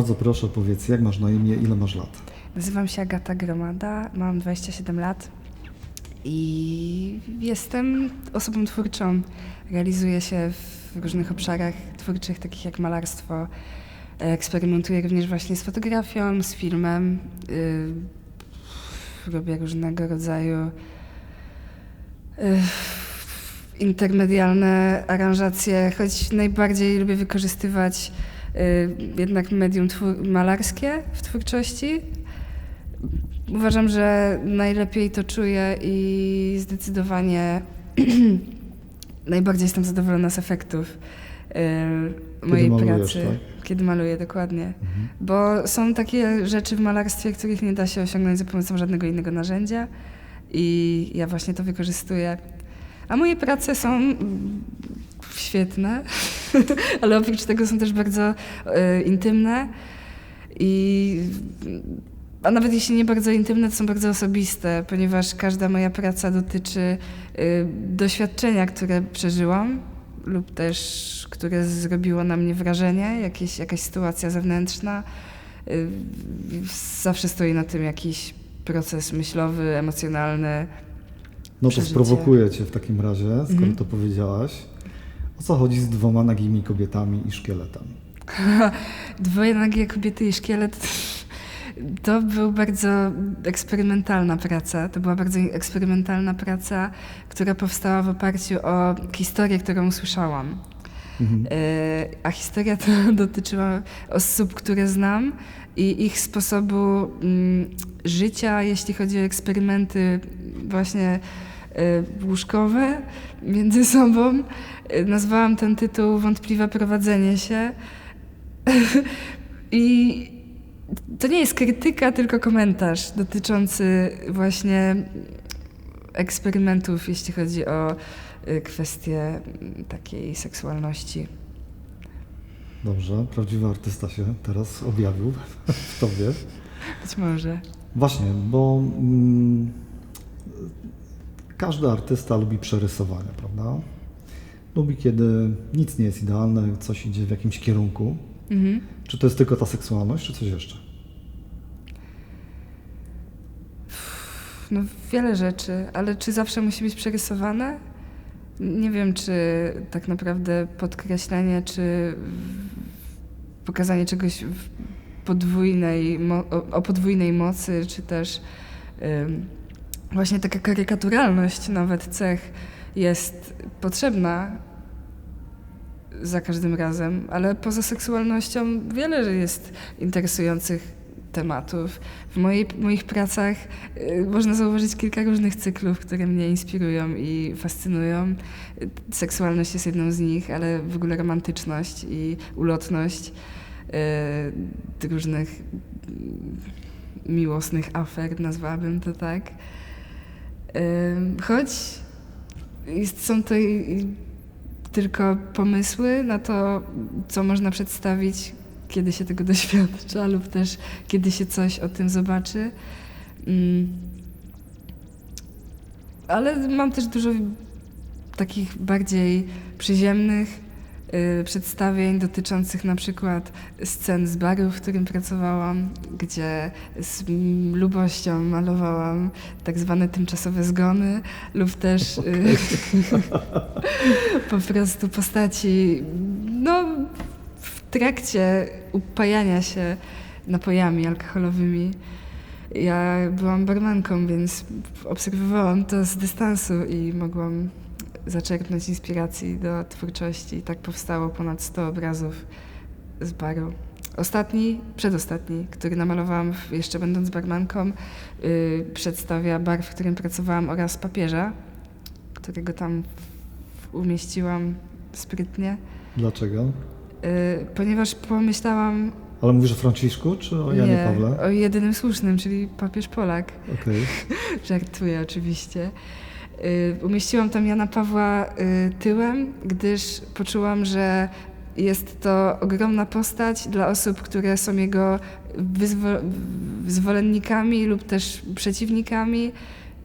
bardzo proszę powiedz, jak masz na imię, ile masz lat? Nazywam się Agata Gromada, mam 27 lat i jestem osobą twórczą. Realizuję się w różnych obszarach twórczych, takich jak malarstwo. Eksperymentuję również właśnie z fotografią, z filmem. Yy, robię różnego rodzaju yy, intermedialne aranżacje, choć najbardziej lubię wykorzystywać jednak medium malarskie w twórczości. Uważam, że najlepiej to czuję i zdecydowanie najbardziej jestem zadowolona z efektów yy, mojej malujesz, pracy. tak? Kiedy maluję, dokładnie. Mhm. Bo są takie rzeczy w malarstwie, których nie da się osiągnąć za pomocą żadnego innego narzędzia i ja właśnie to wykorzystuję. A moje prace są świetne, ale oprócz tego są też bardzo y, intymne i a nawet jeśli nie bardzo intymne, to są bardzo osobiste, ponieważ każda moja praca dotyczy y, doświadczenia, które przeżyłam lub też które zrobiło na mnie wrażenie, jakieś, jakaś sytuacja zewnętrzna. Y, zawsze stoi na tym jakiś proces myślowy, emocjonalny. No to Przeżycie. sprowokuję cię w takim razie, skoro Mhm. to powiedziałaś. O co chodzi z dwoma nagimi kobietami i szkieletem? Dwoje nagie kobiety i szkielet to był bardzo eksperymentalna praca. To była bardzo eksperymentalna praca, która powstała w oparciu o historię, którą usłyszałam. Mhm. E, A historia to dotyczyła osób, które znam i ich sposobu mm, życia, jeśli chodzi o eksperymenty właśnie łóżkowe między sobą. E, Nazwałam ten tytuł Wątpliwe prowadzenie się. I to nie jest krytyka, tylko komentarz dotyczący właśnie eksperymentów, jeśli chodzi o y, kwestie takiej seksualności. Dobrze, prawdziwy artysta się teraz objawił w tobie. Być może. Właśnie, bo mm, każdy artysta lubi przerysowania, prawda? Lubi, kiedy nic nie jest idealne, coś idzie w jakimś kierunku. Mhm. Czy to jest tylko ta seksualność, czy coś jeszcze? No wiele rzeczy, ale czy zawsze musi być przerysowane? Nie wiem, czy tak naprawdę podkreślenie, czy pokazanie czegoś podwójnej, o- o podwójnej mocy, czy też ym, właśnie taka karykaturalność nawet cech jest potrzebna za każdym razem, ale poza seksualnością wiele jest interesujących tematów. W mojej, moich pracach y, można zauważyć kilka różnych cyklów, które mnie inspirują i fascynują. Seksualność jest jedną z nich, ale w ogóle romantyczność i ulotność y, różnych miłosnych afer, nazwałabym to tak. Choć jest, są to tylko pomysły na to, co można przedstawić, kiedy się tego doświadcza, lub też kiedy się coś o tym zobaczy. Ale mam też dużo takich bardziej przyziemnych przedstawień dotyczących na przykład scen z baru, w którym pracowałam, gdzie z lubością malowałam tak zwane tymczasowe zgony lub też y, po prostu postaci no, w trakcie upajania się napojami alkoholowymi. Ja byłam barmanką, więc obserwowałam to z dystansu i mogłam zaczerpnąć inspiracji do twórczości. Tak powstało ponad 100 obrazów z baru. Ostatni, przedostatni, który namalowałam jeszcze będąc barmanką, yy, przedstawia bar, w którym pracowałam oraz papieża, którego tam umieściłam sprytnie, Dlaczego? yy, ponieważ pomyślałam Ale mówisz o Franciszku, czy o Janie nie, Pawle? o jedynym słusznym, czyli papież Polak. Okej. Żartuję oczywiście. Y, Umieściłam tam Jana Pawła y, tyłem, gdyż poczułam, że jest to ogromna postać dla osób, które są jego zwolennikami lub też przeciwnikami.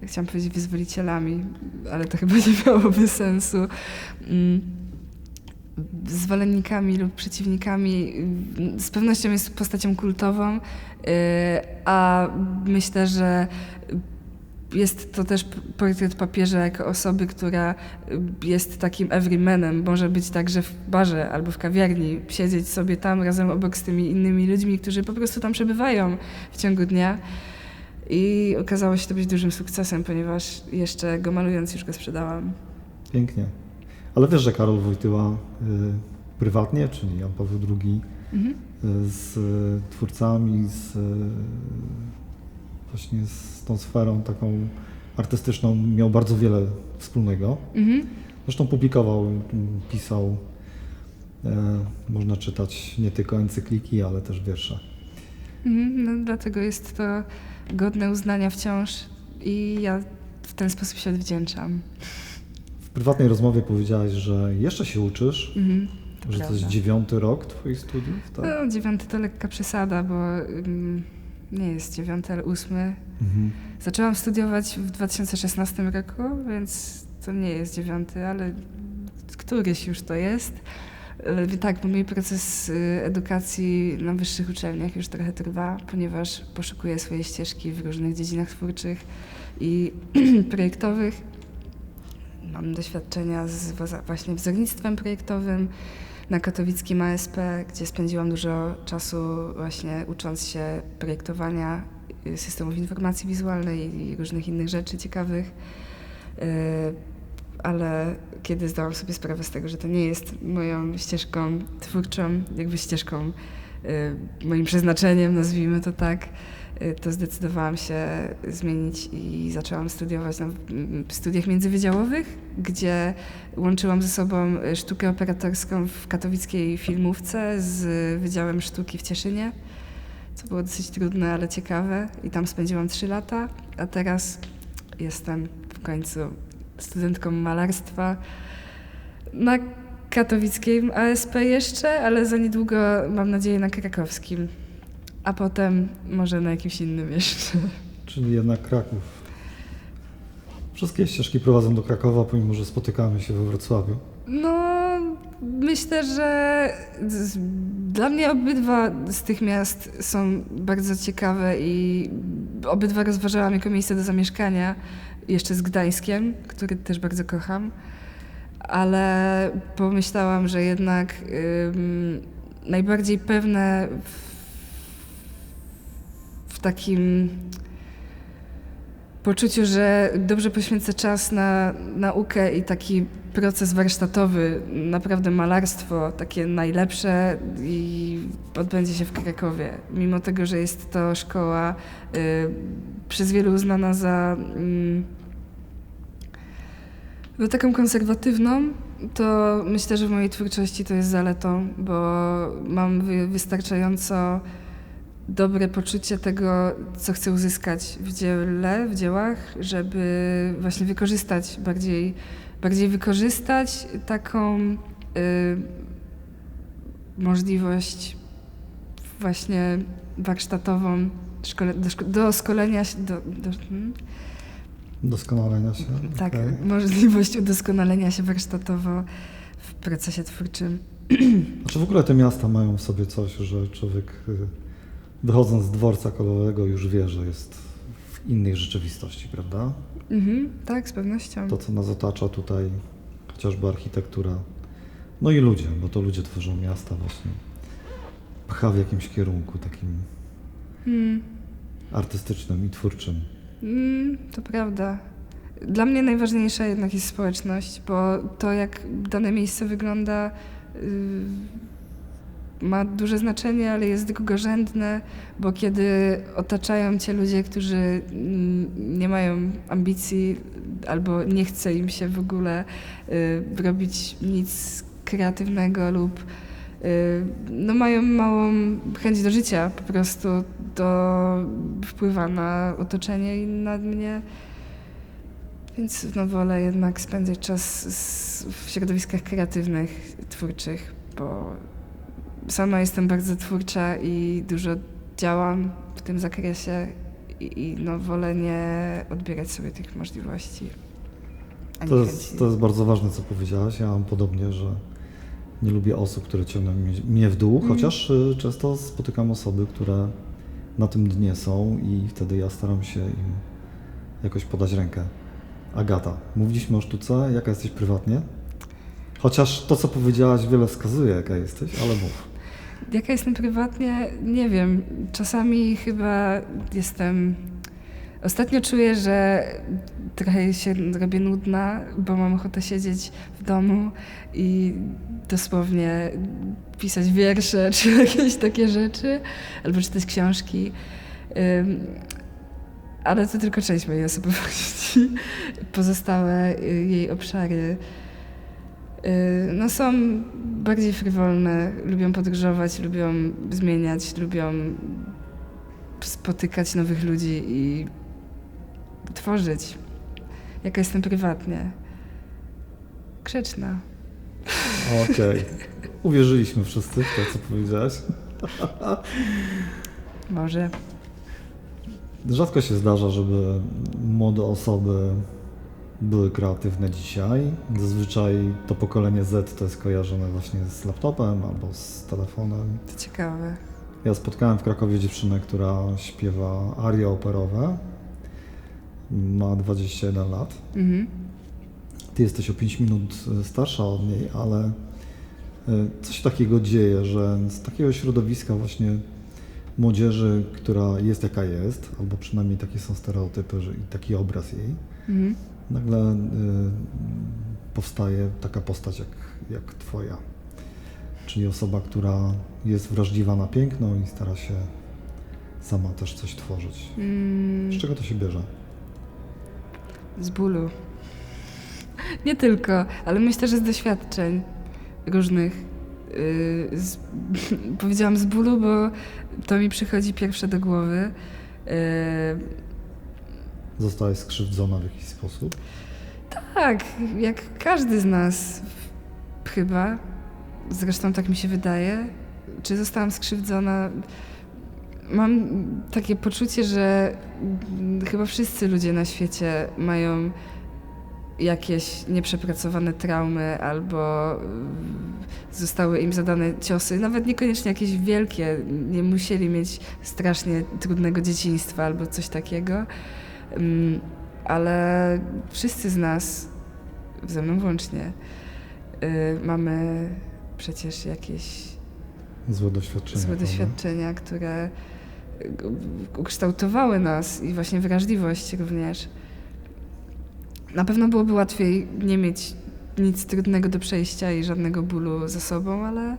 Chciałam powiedzieć wyzwolicielami, ale to chyba nie miałoby sensu. Mm. zwolennikami lub przeciwnikami. y, Z pewnością jest postacią kultową, y, a myślę, że jest to też portret papieża jako osoby, która y, jest takim everymanem. Może być także w barze albo w kawiarni, siedzieć sobie tam razem obok z tymi innymi ludźmi, którzy po prostu tam przebywają w ciągu dnia. I okazało się to być dużym sukcesem, ponieważ jeszcze go malując już go sprzedałam. Pięknie. Ale wiesz, że Karol Wojtyła y, prywatnie, czyli Jan Paweł II, Mhm. y, z y, twórcami, z, y, właśnie z tą sferą taką artystyczną miał bardzo wiele wspólnego. Mhm. Zresztą publikował, pisał, e, można czytać nie tylko encykliki, ale też wiersze. Mhm. No, dlatego jest to godne uznania wciąż i ja w ten sposób się odwdzięczam. W prywatnej rozmowie powiedziałaś, że jeszcze się uczysz, Mhm. że to jest dziewiąty rok Twoich studiów, tak? No, dziewiąty to lekka przesada, bo ym, nie jest dziewiąty, ale ósmy. Mhm. Zaczęłam studiować w 2016 roku, więc to nie jest dziewiąty, ale któryś już to jest. Ale Tak, bo mój proces y, edukacji na wyższych uczelniach już trochę trwa, ponieważ poszukuję swojej ścieżki w różnych dziedzinach twórczych i projektowych. Mam doświadczenia z właśnie wzornictwem projektowym na katowickim ASP, gdzie spędziłam dużo czasu właśnie ucząc się projektowania y, systemów informacji wizualnej i różnych innych rzeczy ciekawych. Y, Ale kiedy zdałam sobie sprawę z tego, że to nie jest moją ścieżką twórczą, jakby ścieżką, y, moim przeznaczeniem, nazwijmy to tak, to zdecydowałam się zmienić i zaczęłam studiować na mm, studiach międzywydziałowych, gdzie łączyłam ze sobą y, sztukę operatorską w katowickiej filmówce z Wydziałem Sztuki w Cieszynie, co było dosyć trudne, ale ciekawe i tam spędziłam trzy lata, a teraz jestem w końcu studentką malarstwa na katowickim ASP jeszcze, ale za niedługo mam nadzieję na krakowskim, a potem może na jakimś innym jeszcze. Czyli jednak Kraków. Wszystkie ścieżki prowadzą do Krakowa, pomimo że spotykamy się we Wrocławiu. No, myślę, że dla mnie obydwa z tych miast są bardzo ciekawe i obydwa rozważałam jako miejsce do zamieszkania, jeszcze z Gdańskiem, który też bardzo kocham, ale pomyślałam, że jednak ym, najbardziej pewne w takim poczuciu, że dobrze poświęcę czas na naukę i taki proces warsztatowy, naprawdę malarstwo takie najlepsze i odbędzie się w Krakowie. Mimo tego, że jest to szkoła y, przez wielu uznana za no, taką konserwatywną, to myślę, że w mojej twórczości to jest zaletą, bo mam wy, wystarczająco dobre poczucie tego, co chcę uzyskać w dziele, w dziełach, żeby właśnie wykorzystać bardziej, bardziej wykorzystać taką y, możliwość właśnie warsztatową, szkole, do, do szkolenia się, do, do, hmm? Doskonalenia się. tak, okej. możliwość udoskonalenia się warsztatowo w procesie twórczym. Znaczy w ogóle te miasta mają w sobie coś, że człowiek y, wychodząc z dworca kolowego już wie, że jest w innej rzeczywistości, prawda? Mhm, tak, z pewnością. To, co nas otacza tutaj, chociażby architektura, no i ludzie, bo to ludzie tworzą miasta właśnie, pcha w jakimś kierunku takim Mm. artystycznym i twórczym. Mm, to prawda. Dla mnie najważniejsza jednak jest społeczność, bo to, jak dane miejsce wygląda, yy, ma duże znaczenie, ale jest drugorzędne, bo kiedy otaczają cię ludzie, którzy mm, nie mają ambicji albo nie chce im się w ogóle yy, robić nic kreatywnego lub yy, no mają małą chęć do życia po prostu, to wpływa na otoczenie i na mnie. Więc no, wolę jednak spędzać czas w środowiskach kreatywnych, twórczych, bo sama jestem bardzo twórcza i dużo działam w tym zakresie i, i no, wolę nie odbierać sobie tych możliwości. To jest, to jest bardzo ważne, co powiedziałaś. Ja mam podobnie, że Nie lubię osób, które ciągną mnie- w dół, Mm. chociaż y, często spotykam osoby, które na tym dnie są i wtedy ja staram się im jakoś podać rękę. Agata, mówiliśmy o sztuce, jaka jesteś prywatnie? Chociaż to, co powiedziałaś, wiele wskazuje, jaka jesteś, ale mów. Jaka jestem prywatnie? Nie wiem. Czasami chyba jestem. Ostatnio czuję, że trochę się robię nudna, bo mam ochotę siedzieć w domu i dosłownie pisać wiersze czy jakieś takie rzeczy, albo czytać książki. Ale to tylko część mojej osobowości. Pozostałe y, jej obszary no są bardziej frywolne, lubią podróżować, lubią zmieniać, lubią spotykać nowych ludzi i tworzyć. Jaka jestem prywatnie? Grzeczna. Okej. Uwierzyliśmy wszyscy w to, co powiedziałaś. Może. Rzadko się zdarza, żeby młode osoby były kreatywne dzisiaj. Zazwyczaj to pokolenie Z to jest kojarzone właśnie z laptopem albo z telefonem. To ciekawe. Ja spotkałem w Krakowie dziewczynę, która śpiewa arie operowe. Ma 21 lat. Mhm. Ty jesteś o 5 minut e, starsza od niej, ale e, coś takiego dzieje, że z takiego środowiska właśnie młodzieży, która jest jaka jest, albo przynajmniej takie są stereotypy że, i taki obraz jej, Mhm. Nagle y, powstaje taka postać jak, jak twoja. Czyli osoba, która jest wrażliwa na piękno i stara się sama też coś tworzyć. Mm, Z czego to się bierze? z bólu. Nie tylko, ale myślę, że z doświadczeń różnych. Yy, z, powiedziałam z bólu, bo to mi przychodzi pierwsze do głowy. Yy, Zostałaś skrzywdzona w jakiś sposób? Tak, jak każdy z nas chyba. Zresztą tak mi się wydaje. Czy zostałam skrzywdzona? Mam takie poczucie, że chyba wszyscy ludzie na świecie mają jakieś nieprzepracowane traumy albo zostały im zadane ciosy, nawet niekoniecznie jakieś wielkie, nie musieli mieć strasznie trudnego dzieciństwa albo coś takiego. Mm, ale wszyscy z nas, ze mną włącznie, y, mamy przecież jakieś Złe doświadczenia. złe doświadczenia, które ukształtowały nas i właśnie wrażliwość również. Na pewno byłoby łatwiej nie mieć nic trudnego do przejścia i żadnego bólu za sobą, ale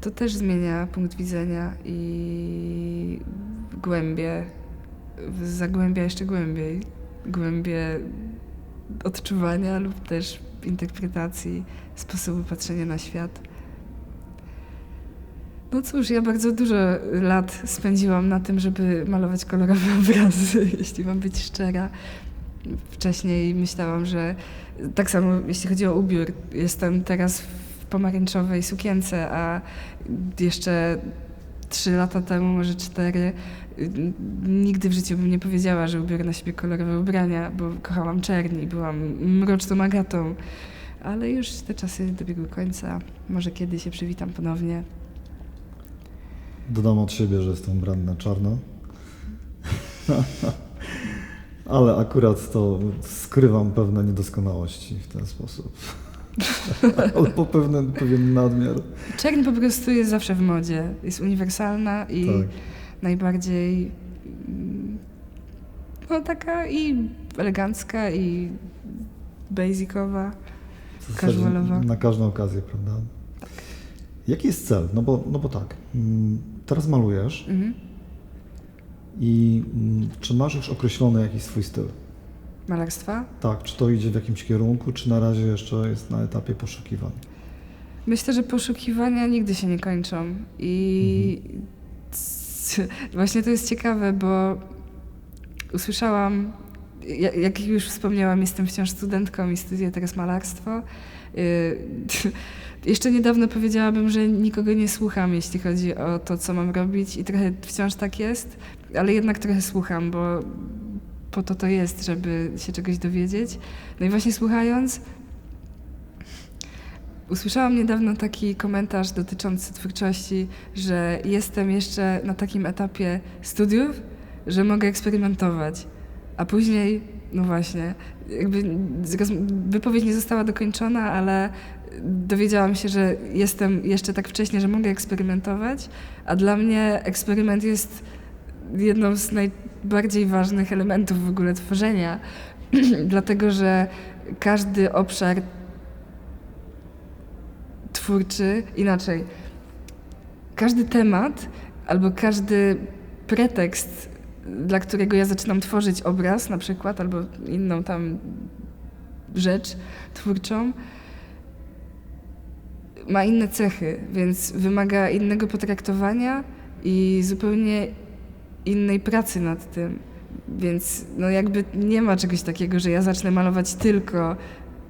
to też zmienia punkt widzenia i głębie, zagłębia jeszcze głębiej, głębie odczuwania lub też interpretacji, sposobu patrzenia na świat. No cóż, ja bardzo dużo lat spędziłam na tym, żeby malować kolorowe obrazy, jeśli mam być szczera. Wcześniej myślałam, że tak samo jeśli chodzi o ubiór, jestem teraz w pomarańczowej sukience, a jeszcze trzy lata temu, może cztery, nigdy w życiu bym nie powiedziała, że ubiorę na siebie kolorowe ubrania, bo kochałam czerni, byłam mroczną agatą. Ale już te czasy dobiegły końca. Może kiedyś się przywitam ponownie. Dodam od siebie, że jestem ubrany na czarno. Ale akurat to skrywam pewne niedoskonałości w ten sposób. Albo pewien, pewien nadmiar. Czerń po prostu jest zawsze w modzie. Jest uniwersalna i Tak. najbardziej mm, no taka i elegancka i basicowa. Casualowa. Na każdą okazję, prawda? Jaki jest cel? No bo, no bo tak, mm, teraz malujesz Mhm. i mm, czy masz już określony jakiś swój styl? Malarstwa? Tak, czy to idzie w jakimś kierunku, czy na razie jeszcze jest na etapie poszukiwań? Myślę, że poszukiwania nigdy się nie kończą. I c- właśnie to jest ciekawe, bo usłyszałam, ja- jak już wspomniałam, jestem wciąż studentką i studiuję teraz malarstwo. Y, Jeszcze niedawno powiedziałabym, że nikogo nie słucham, jeśli chodzi o to, co mam robić, i trochę wciąż tak jest, ale jednak trochę słucham, bo po to to jest, żeby się czegoś dowiedzieć. No i właśnie słuchając, usłyszałam niedawno taki komentarz dotyczący twórczości, że jestem jeszcze na takim etapie studiów, że mogę eksperymentować. A później, no właśnie, jakby wypowiedź nie została dokończona, ale dowiedziałam się, że jestem jeszcze tak wcześnie, że mogę eksperymentować, a dla mnie eksperyment jest jedną z najbardziej ważnych elementów w ogóle tworzenia, dlatego że każdy obszar twórczy, inaczej, każdy temat albo każdy pretekst, dla którego ja zaczynam tworzyć obraz na przykład, albo inną tam rzecz twórczą, ma inne cechy, więc wymaga innego potraktowania i zupełnie innej pracy nad tym. Więc no jakby nie ma czegoś takiego, że ja zacznę malować tylko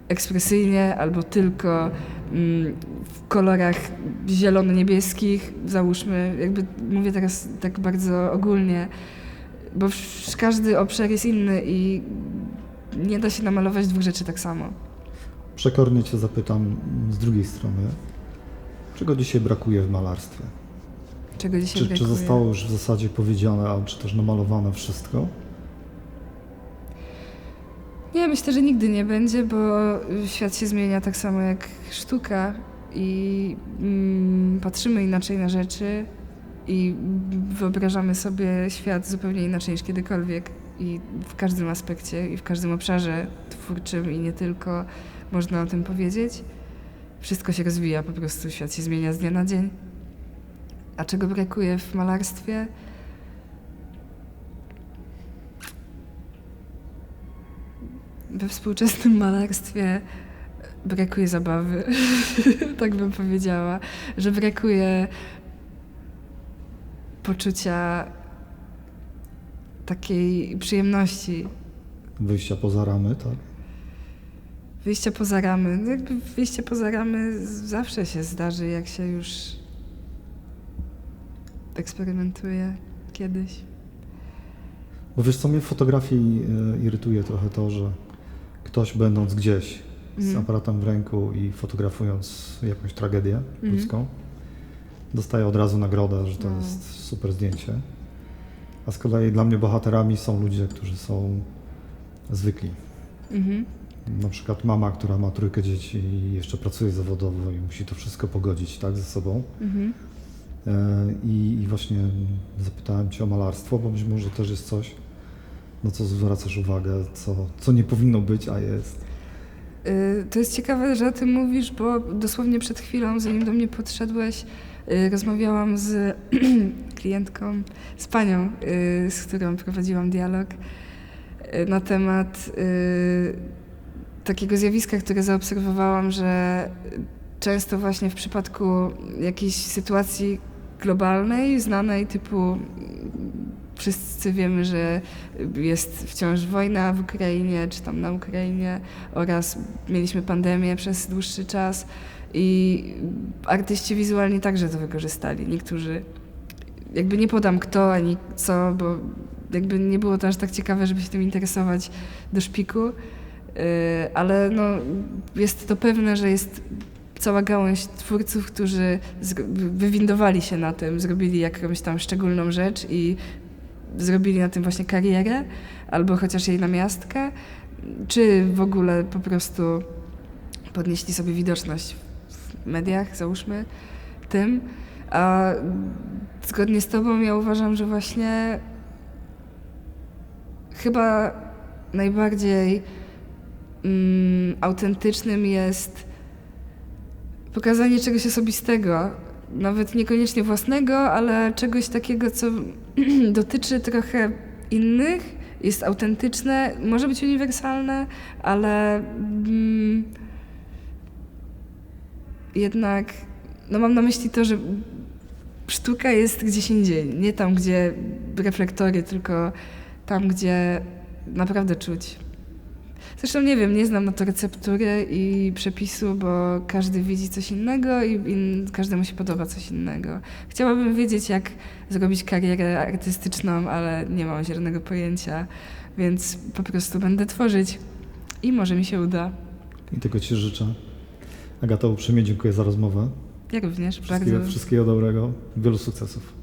ekspresyjnie albo tylko mm, w kolorach zielono-niebieskich, załóżmy, jakby mówię teraz tak bardzo ogólnie, bo każdy obszar jest inny i nie da się namalować dwóch rzeczy tak samo. Przekornie Cię zapytam z drugiej strony, czego dzisiaj brakuje w malarstwie? Czego dzisiaj Czy, czy zostało już w zasadzie powiedziane, a czy też namalowane wszystko? Nie, myślę, że nigdy nie będzie, bo świat się zmienia tak samo jak sztuka i mm, patrzymy inaczej na rzeczy i wyobrażamy sobie świat zupełnie inaczej niż kiedykolwiek i w każdym aspekcie i w każdym obszarze twórczym i nie tylko można o tym powiedzieć. Wszystko się rozwija, po prostu świat się zmienia z dnia na dzień. A czego brakuje w malarstwie? We współczesnym malarstwie brakuje zabawy, tak bym powiedziała, że brakuje poczucia takiej przyjemności, Wyjścia poza ramy, tak? wyjścia poza ramy. No Jakby wyjście poza ramy zawsze się zdarzy, jak się już eksperymentuje kiedyś. Bo wiesz co, mnie w fotografii e, irytuje trochę to, że ktoś będąc gdzieś z Mhm. aparatem w ręku i fotografując jakąś tragedię Mhm. ludzką, dostaje od razu nagrodę, że to No. jest super zdjęcie. A z kolei dla mnie bohaterami są ludzie, którzy są zwykli. Mhm. Na przykład mama, która ma trójkę dzieci i jeszcze pracuje zawodowo i musi to wszystko pogodzić tak, ze sobą. Mhm. E, I, I właśnie zapytałem Cię o malarstwo, bo być może też jest coś, na co zwracasz uwagę, co, co nie powinno być, a jest. Y, To jest ciekawe, że o tym mówisz, bo dosłownie przed chwilą, zanim do mnie podszedłeś, y, rozmawiałam z klientką, z panią, y, z którą prowadziłam dialog na temat takiego zjawiska, które zaobserwowałam, że często właśnie w przypadku jakiejś sytuacji globalnej, znanej typu wszyscy wiemy, że jest wciąż wojna w Ukrainie, czy tam na Ukrainie oraz mieliśmy pandemię przez dłuższy czas i artyści wizualni także to wykorzystali. Niektórzy, jakby nie podam kto ani co, bo jakby nie było to aż tak ciekawe, żeby się tym interesować do szpiku, Yy, ale no, jest to pewne, że jest cała gałąź twórców, którzy wywindowali się na tym, zrobili jakąś tam szczególną rzecz i zrobili na tym właśnie karierę, albo chociaż jej namiastkę, czy w ogóle po prostu podnieśli sobie widoczność w mediach, załóżmy tym. A zgodnie z Tobą ja uważam, że właśnie chyba najbardziej mm, autentycznym jest pokazanie czegoś osobistego, nawet niekoniecznie własnego, ale czegoś takiego, co dotyczy trochę innych, jest autentyczne, może być uniwersalne, ale mm, jednak no mam na myśli to, że sztuka jest gdzieś indziej, nie tam, gdzie reflektory, tylko tam, gdzie naprawdę czuć. Zresztą nie wiem, nie znam na to receptury i przepisu, bo każdy widzi coś innego i in, każdemu się podoba coś innego. Chciałabym wiedzieć, jak zrobić karierę artystyczną, ale nie mam zielonego pojęcia, więc po prostu będę tworzyć i może mi się uda. I tego Ci życzę. Agata, uprzejmie dziękuję za rozmowę. Ja również bardzo. Wszystkiego, wszystkiego dobrego, wielu sukcesów.